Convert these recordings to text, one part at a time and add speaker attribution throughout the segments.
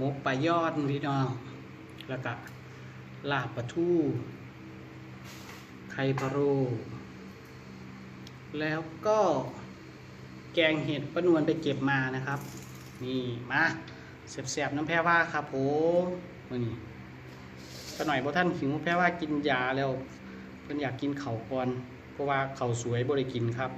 Speaker 1: มกปลายอดพี่น้อง แล้วก็ลาบปลาทูไข่พะโล้แล้วก็แกงเห็ดปนวลไปเก็บมานะครับ นี่มาเสียบๆน้ำแพรว่าครับผมมานี่ก็หน่อยพราะท่านหิวแพรว่ากินยาแล้วเพิ่นอยากกินเข่าก่อนเพราะว่าเข่าสวยบริกินครับ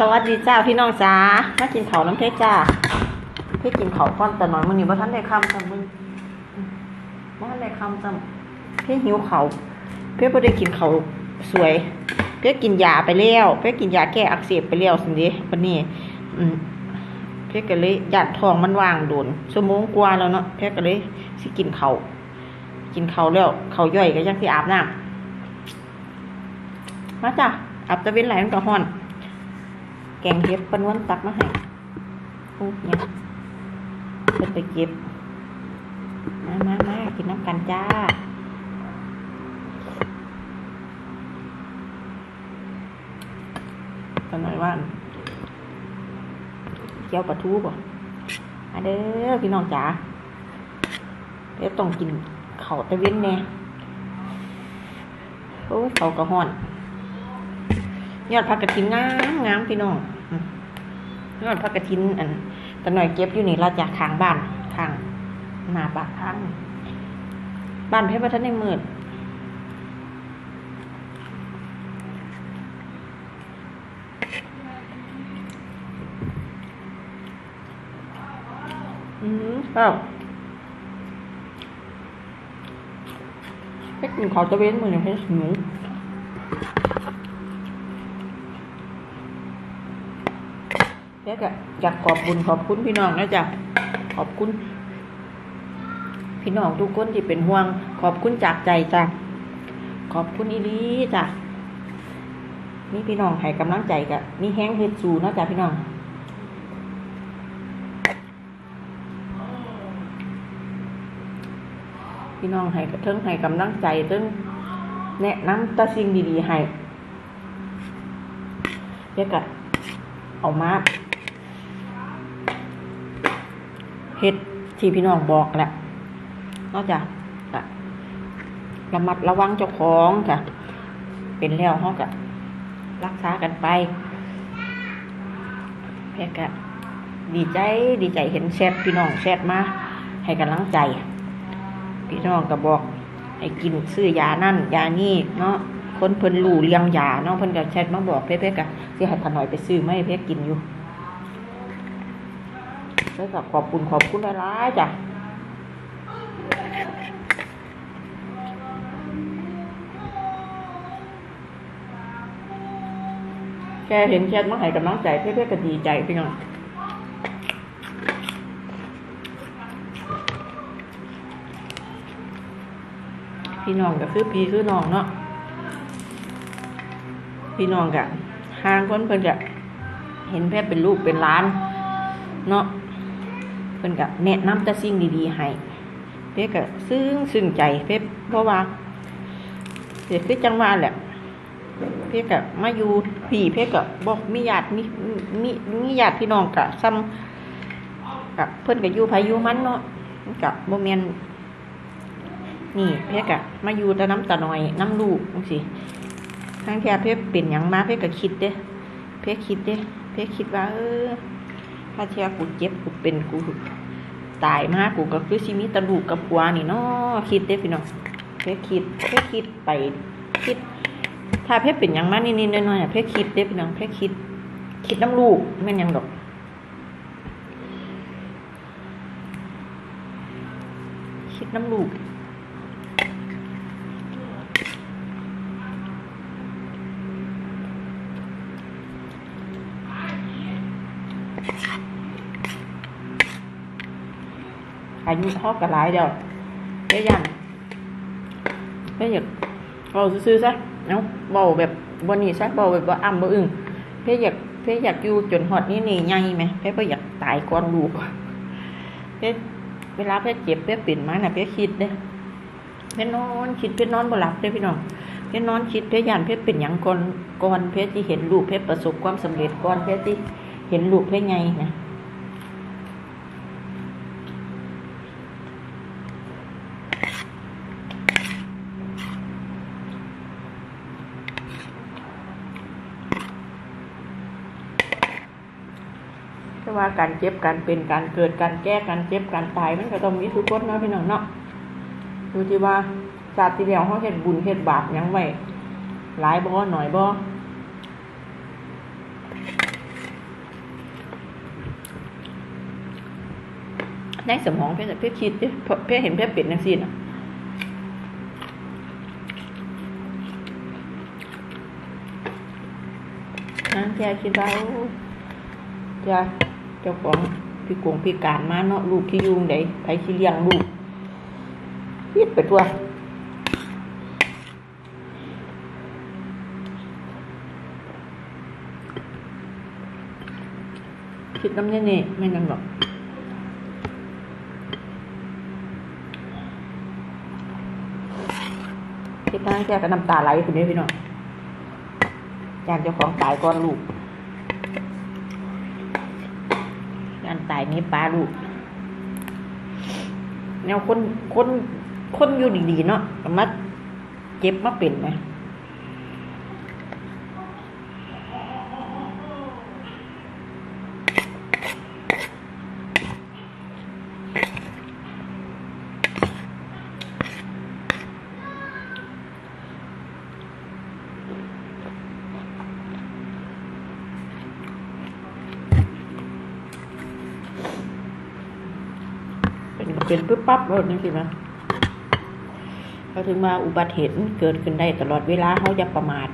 Speaker 2: สวัสดีจ้าพี่น้องจ้ามากินเขาน้ำเพชรจ้าพี่กินเขาก้อนแต่น้อยมื้อนี้ว่าท่านได้คำจำมึงว่าท่านได้คำจำพี่หิวเขาพี่ไ่ได้กินเขาสวยพี่กินยาไปแล้วพี่กินยาแก้อักเสบไปแล้วสิเดีวันนี้อืมพี่ก็เลยยัดทองมันวางโดนชั่วโมงกว่าแล้วเนาะพี่ก็เลยสิกินเขากินเขาแล้วเขาย่อยก็ยังสิอาบน้ำมาจ้ะอาบตะเวนไหลมันก็ฮ้อน แกงเห็ดปนวนตักมาให้โอ้เนี่ยเพิ่นไปเก็บ มามามากินน้ำกันจ้าตอนหน่อยว่าเจียวปลาทูบ่มาเด้อพี่น้องจ๋าเดี๋ยวต้องกินเขาตะเวนแน่โอ้ยเขากระห้อน ยอดผักกระถินงามงามพี่น้อง อืมยอดผักกระถินอันตะหน่อยเก็บอยู่นี่เราจากข้างบ้านข้างหน้าปากทางบ้านเพชรพัฒนในมืดอืมก็เพชรกินขอตะเวนมือเนี่ยเพชรหนู แล้วก็อยากขอบบุญขอบคุณพี่น้องนะจ๊ะขอบคุณ พี่น้องทุกคนที่เป็นห่วง ขอบคุณจากใจจ้ะขอบคุณอีลีจ้ะนี่พี่น้องให้กำลังใจกะนี่แห้งเฮ็ดสูนาะจ้ะพี่น้องพี่น้องให้เทิงให้กำลังใจเทิงแนะนำตะสิ่งดีๆให้เดี๋ยวก็เอามา เฮ็ดที่พี่น้องบอกแหละนอกจากระมัดระวังเจ้าของค่ะเป็นแล้วเขาก็รักษากันไปแพ่ก็ดีใจดีใจเห็นแชทพี่น้องแชทมาให้กำลังใจ พี่น้องก็บอก ให้กินซื้อยานั่นยานี่เนาะคนเพิ่นรู้เรียงยาเนาะเพิ่นก็แชทมาบอกเพ่เพ่ก็สิให้ขน่อยไปซื้อไม่เพ่กินอยู่ แล้วก็ขอบคุณขอบคุณหลายๆจ้ะแค่เห็นแชทมาให้กำลังใจเพื่อนๆก็ดีใจพี่น้องพี่น้องก็คือพี่คือน้องเนาะพี่น้องกะห่างคนเพิ่นกะเห็นแพทย์เป็นลูกเป็นล้าน พิ่นก็แนะนำแต่สิ่งดีๆให้เพ็ก็ซึ้งซึ้งใจเพ็เพราะว่าเด็กคือจังหว่าแหละเพ็ก็มาอยู่พี่เพ็ก็บอกมีญาติมีมีมีญาติพี่น้องกะซ้ำกับเพิ่นก็อยู่ไผอยู่มันเนาะกับบ่แม่นนี่เพ็ก็มาอยู่แต่น้ำตาน้อยน้ำลูกจังซี่ทางแค่เพ็เป็นหยังมาเพ็ก็คิดเด้เพ็คิดเด้เพ็คิดว่า เออถ้าเชื่กูเจ็บกูเป็นกู ตายมากกูก็คือชีวิตตะลูกกับผัวนี่เนาะคิดได้พี่น้องเพ่คิดเพ่คิดไปคิด ถ้าเพ่เป็นอย่างมากนิดๆน้อยๆเพ่คิดได้พี่น้องเพ่คิด คิดน้ำลูกแม่นยังดอกคิดน้ำลูก อายุเท่ากับหลายเดียวเด้ยังเด้อยากเบาซื่อซะเนาะเบาแบบวันนี้ซะเบาแบบว่าอ่ำบ่อึ้งเด้อยากเพ่อยากอยู่จนฮอดนี่นี่ใหญ่ไหมเพ่บ่อยากตายก่อนลูกเพ่เวลาเพ่เจ็บเพ่เป็นมาน่ะเพ่คิดเด้เพ่นอนคิดเพ่นอนบ่หลับเด้พี่น้องเพ่นอนคิดเพ่ย่านเพ่เป็นหยังก่อนก่อนเพ่ที่เห็นลูกเพ่ประสบความสำเร็จก่อนเพ่ที่เห็นลูกเพ่ใหญ่นะ แต่ว่าการเจ็บการเป็นการเกิดการแก้การเจ็บการตายมันก็ต้องมีทุกคนเนาะพี่น้องเนาะดูที่ว่าชาติที่แล้วเขาเฮ็ดบุญเฮ็ดบาปยังไว้หลายบ่หน่อยบ่ในสมองเพื่อเพื่อคิดเพื่อเพื่อเห็นเพื่อเป็นจังซี่น่ะนั่นแค่คิดว่าจ้า เจ้าของพี่กงพี่การมาเนาะลูกที่ยุงไดไผที่เลี้ยงลูกยิดไปตัวคิดน้ำเนี่ยนี่ไม่นั่งหรอกคิดทางแค่กก็น้ำตาไหลคนนี้พี่น้องอยากเจ้าของตายก่อนลูกายนี้ปลาลูกแนวคนคนคนอยู่ดีๆเนาะมาเจ็บมาเป็นไหม เป็นป็นปึ๊บปั๊บรถนี่สินะเขาถึงมาอุบัติเหตุเกิดขึ้นได้ตลอดเวลาเขาจะประมาท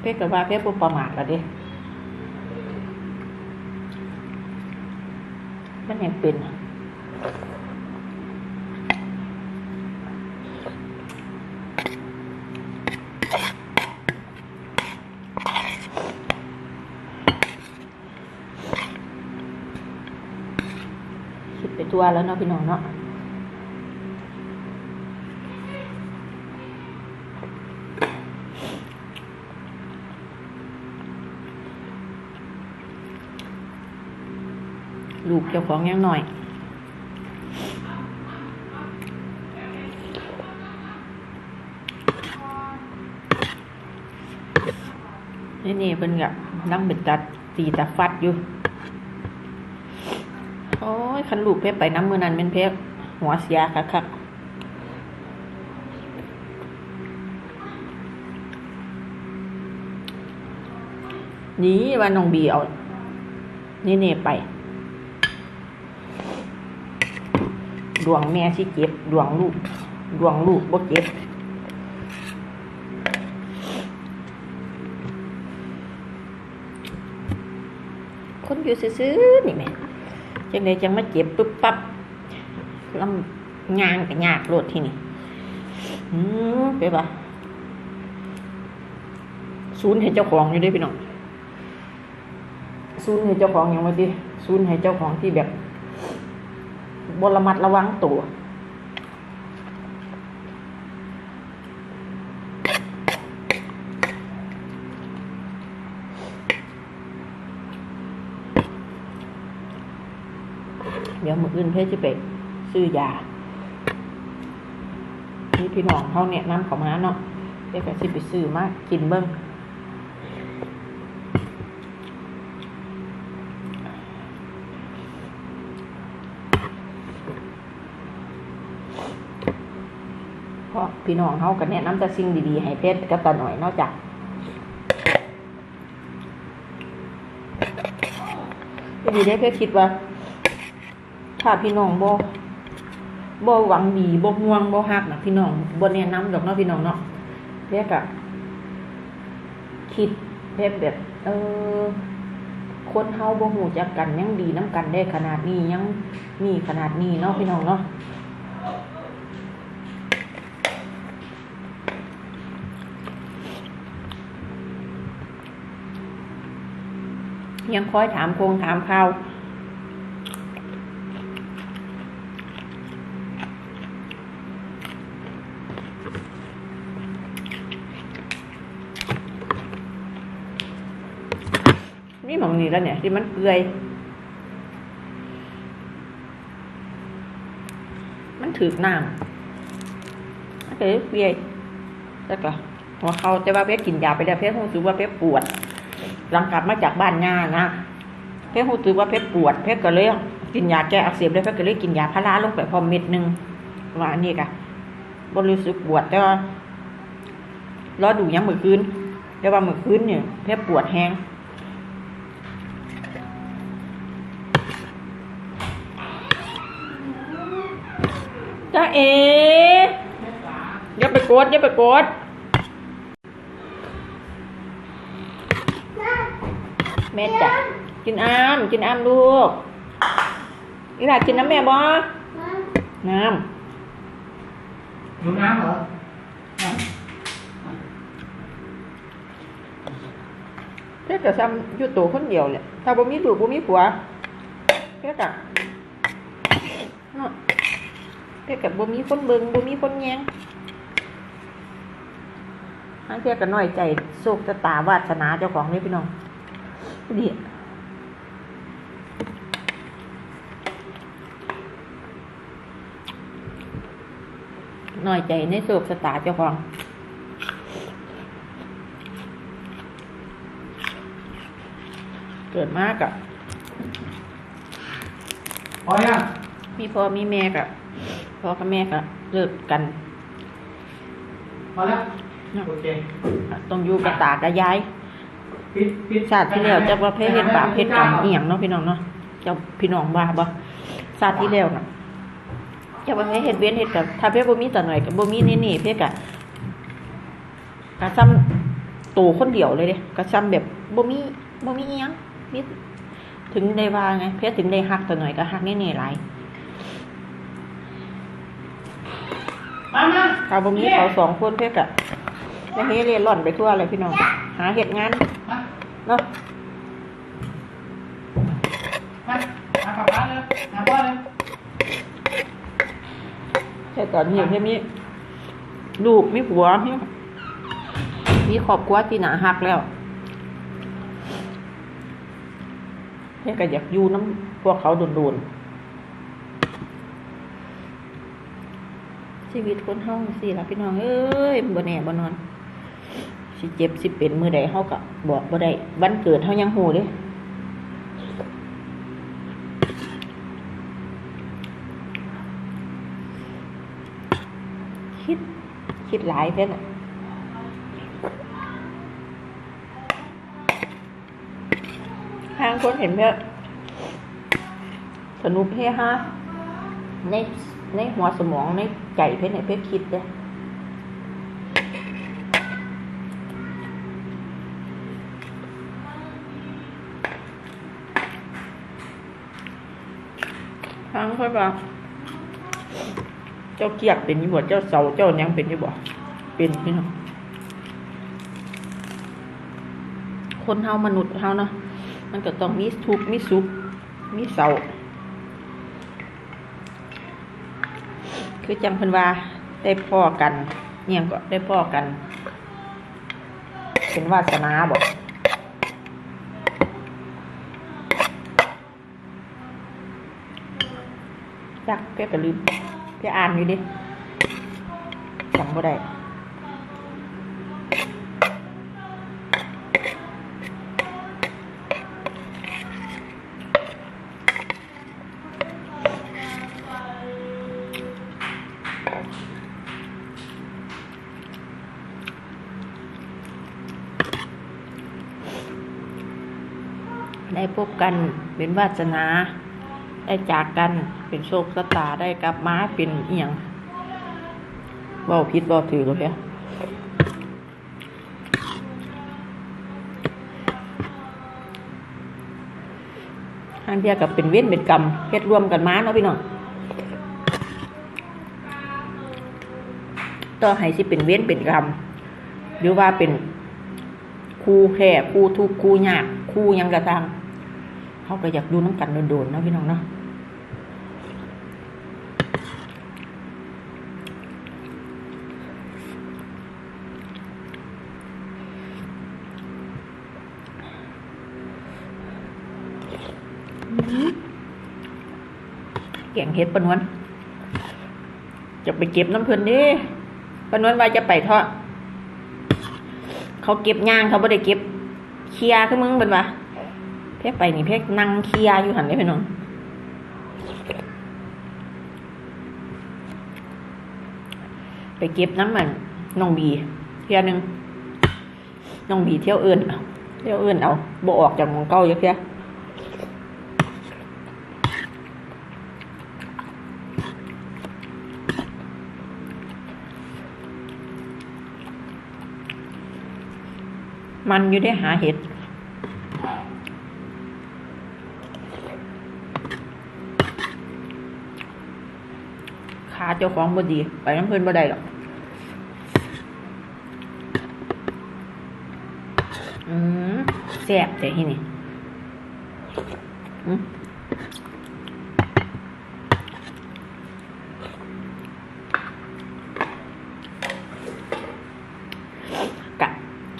Speaker 2: เพ่กับว่าเพ่บ่ประมาทแล้วเด้มันยังเป็นคิดไปทั่วแล้วเนาะพี่น้องเนาะ ลูกเจ้าของยังหน่อย นี่นี่เป็นกับนั่งเป็นตัดตีตาฟัดอยู่ โอ้ยคันลูกเพชรไปน้ำมือนั้นเป็นเพชรหัวเสียคักคักนี่ว่าน้องบีเอา นี่เน่ไป ดวงแม่ที่เจ็บ ดวงลูก ดวงลูกบ่เจ็บคนอยู่ซื่อๆนี่แม่จังไดจังมาเจ็บปึ๊บปั๊บลำงานกับยากโลดที่นี่อืมไปปะศูนย์ให้เจ้าของอยู่ได้พี่น้องศูนย์ให้เจ้าของอย่างว่าดิศูนย์ให้เจ้าของที่แบบ บระมัดระวังตัว เดี๋ยวมืออื่นเพื่อจะไปซื้อยานี่พี่น้องเขาเนี่ยน้ำเขามาเนาะเพื่อจะไปซื้อมากินเบิ้ง เพราะพี่น้องเขากันแนะนำแต่สิ่งดีๆ ให้เพชรกับตาหน่อยนอกจากดีได้เพชรคิดว่า ถ้าพี่น้องบ่บ่หวังดีบ่ห่วงบ่ฮักนะพี่น้องบ่แนะนำดอกเนาะพี่น้องเนาะเรียกอะคิดแบบแบบ เออคนเฮาบ่ฮู้จักกันยังดีน้ำกันได้ขนาดนี้ยังมีขนาดนี้เนาะพี่น้องเนาะ ยังคอยถามโคงถามเขานี่หมองนี้แล้วเนี่ยที่มันเปื่ยมันถือน้ำมันก็เลยเปื่อยแล้วก็หัวเขาแต่ว่าเพชรกินยาไปแล้วเพชรรู้ว่าเพชรปวด หลังกลับมาจากบ้านง่ายนะเพชรรู้สึกว่าเพชรปวดเพชรก็เลยกินยาแก้อักเสบเลยเพชรก็เลยกินยาพาราลงไปพอเม็ดหนึ่งว่าอันนี้กะบรู้สึกปวดแต่ว่ารอดูยังมือคืนแต่ว่ามือคืนเนี่ยเพชรปวดแห้งจ้าเอ๋อย่าไปกดอย่าไปกด แม่จ๋ากินอ้ามกินอ้ามลูกอีหลากินน้ำแม่บ่น้
Speaker 1: หิวน้ำเหรออะำ
Speaker 2: เพื่อจะซ้ำอยู่ตัวคนเดียวเนี่ยถ้าบ่มีลูกบ่มีผัวเพื่อกับเนาะเพื่อกับบ่มีคนเบิ่งบ่มีคนแยงอันเพื่อกับน้อยใจโศกชะตาวาสนาเจ้าของนี่พี่น้อง ดีน้อยใจในโศกชะตาเจ้าของเกิดมากอะ
Speaker 1: พอยัง
Speaker 2: มีพ่อมีแม่กับพ่อกับแม่กับเลิกกัน
Speaker 1: พอแล้ว โอเค
Speaker 2: ต้องอยู่กับตากับยาย
Speaker 1: ปิดปิด
Speaker 2: ชาติที่แล้วจะว่าเพศเฮ็ดบาปเพศกรรมเอียงเนาะพี่น้องเนาะเจ้าพี่น้องว่าบ่ชาติที่แล้วน่ะจะว่าเพศเฮ็ดเว้นเฮ็ดกับถ้าเพศบ่มีต่อหน่อยกับบ่มีนี่นี่เพศกะกะซ้ำโตคนเดียวเลยเด้กะซ้ำแบบบ่มีบ่มีอีหยังมีถึงได้ว่าไง เพศถึงได้ฮักต่อหน่อยก็ฮักแน่ๆหลาย
Speaker 1: มามา
Speaker 2: ถ้าบ่มีเขาสองคนเพชรอะจะเฮเร่ร่อนไปทั่วเลยพี่น้อง หาเหตุงาน
Speaker 1: มา
Speaker 2: เนาะ
Speaker 1: มามากับป้าเลยมาพ่อเลย
Speaker 2: แต่ตอนนี้ยังมีลูกมีผัวมีมีครอบครัวที่หนาหักแล้วเพื่อก็อยากอยู่น้ำพวกเขาโดนๆชีวิตคนเฮาสิล่ะพี่น้อง เอ้ยบ่แน่บ่นอน สิเจ็บสิเป็นมือใดเฮาก็บอกบ่ได้วันเกิดเฮายังฮู้เด้คิดคิดหลายเพ่นอะทางคนเห็นเพื่อสนุกเฮฮาในในหัวสมองในใจเพ่นเนี่ยเพ่นคิดเลย ทางคนว่าเจ้าเกียกเป็นอยู่บ่เจ้าเสาเจ้ายังเป็นอยู่บ่เป็นพี่น้องคนเฮามนุษย์เฮาเนาะมันก็ต้องมีทุกมีสุขมีเสาคือจังเพิ่นว่าได้พ่อกันเนี่ยงก็ได้พ่อกันเป็นวาสนาบ่ จักแกก็ลืมพี่อ่านอยู่ดิจำบ่ได้ได้พบกันเป็นวาสนา ได้จากกันเป็นโชคชะตาได้กลับมาเป็นเอียงบาพิษบาถือเลยทางเทียกับเป็นเว้นเป็นกรรมเฮ็ดรวมกันมาเนาะพี่น้องต่อให้สิเป็นเว้นเป็นกรรมหรือว่าเป็นคู่แค่คู่ทุกคู่ยากคู่ยังกระทำ เขาก็อยากดูน้ำกันโดนๆนะพี่น้องเนาะแกงเห็ดปะนวน จะไปเก็บน้ำเพิ่นเดิปะนวนว่าจะไปทอดเขาเก็บย่างเขาไม่ได้เก็บ เคลียร์ขึ้นมึงเป็นวะ พ่ไปนี่เพ่นั่งเคลียอยู่หันได้พี่น้องไปเก็บน้ำมันน้องบีเที่ยหนึงน้องบีเที่ยวเอื่นเอาเที่ยวเอื่นเอาโบออกจากมองเก้าเยอะเพียมันอยู่ได้หาเห็ด ขาเจ้าของบดี ไปน้ำเพิ่นบ่ได้หรอกอืมแซ่บแต่ที่นี่อืมกะ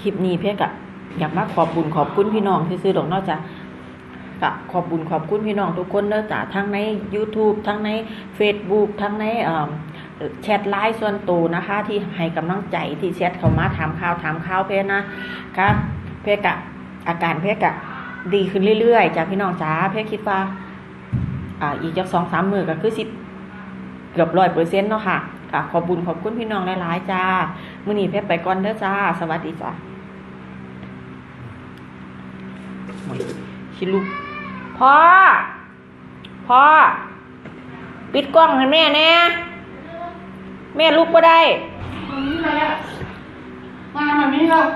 Speaker 2: คลิปนี้เพื่อกะอยากมาขอบบุญขอบคุณพี่น้องที่ซื้อดอกนอกจาก กะขอบบุญขอบคุณพี่น้องทุกคนเด้อจ้ะทั้งใน YouTube ทั้งใน Facebook ทั้งในเอ่อแชทไลน์ส่วนตัวนะคะ ที่ให้กำลังใจที่แชทเข้ามาถามข่าวถามข่าวเพจนะครับเพจกะอาการเพจกะดีขึ้นเรื่อยๆจ้ะพี่น้องจ้าเพจคิดว่าอ่าอีกจากสองสามมือก็คือสิบเกือบร้อยเปอร์เซ็นต์เนาะค่ะค่ะขอบบุญขอบคุณพี่น้องหลายๆจ้ามื้อนี้เพจไปก่อนเด้อจ้า สวัสดีจ้าชิลุก พ่อ พ่อ ปิดกล้องให้แม่แน่แม่ลุกก็ได้
Speaker 1: มาหาแบบนี้แล้ว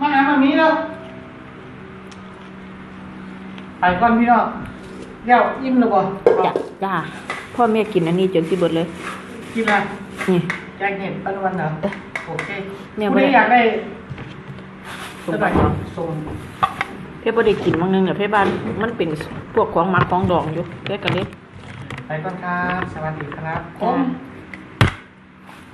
Speaker 1: มาหาแบบนี้แล้วไปก่อนพี่น้องแก้วอิ่มหรือเปล่า
Speaker 2: จ้ะจ้าพ่อแม่กินอันนี้จนสิเบิดเลย
Speaker 1: กินอะไร
Speaker 2: นี่
Speaker 1: แกงเห็ดปลาวันเหรอโอเค
Speaker 2: เนี่ย
Speaker 1: ไม่ได้อยากได้
Speaker 2: สมบัติเนาะ
Speaker 1: ส่ง
Speaker 2: เพ่บ่ได้กินมั้งนึงเนี่ยเพ่บ้านมันเป็นพวกของหมักของดองอยู่เพ่กันเลย
Speaker 1: ไปก่อนครับ สวัสดีครับผ
Speaker 2: จ้า
Speaker 1: ม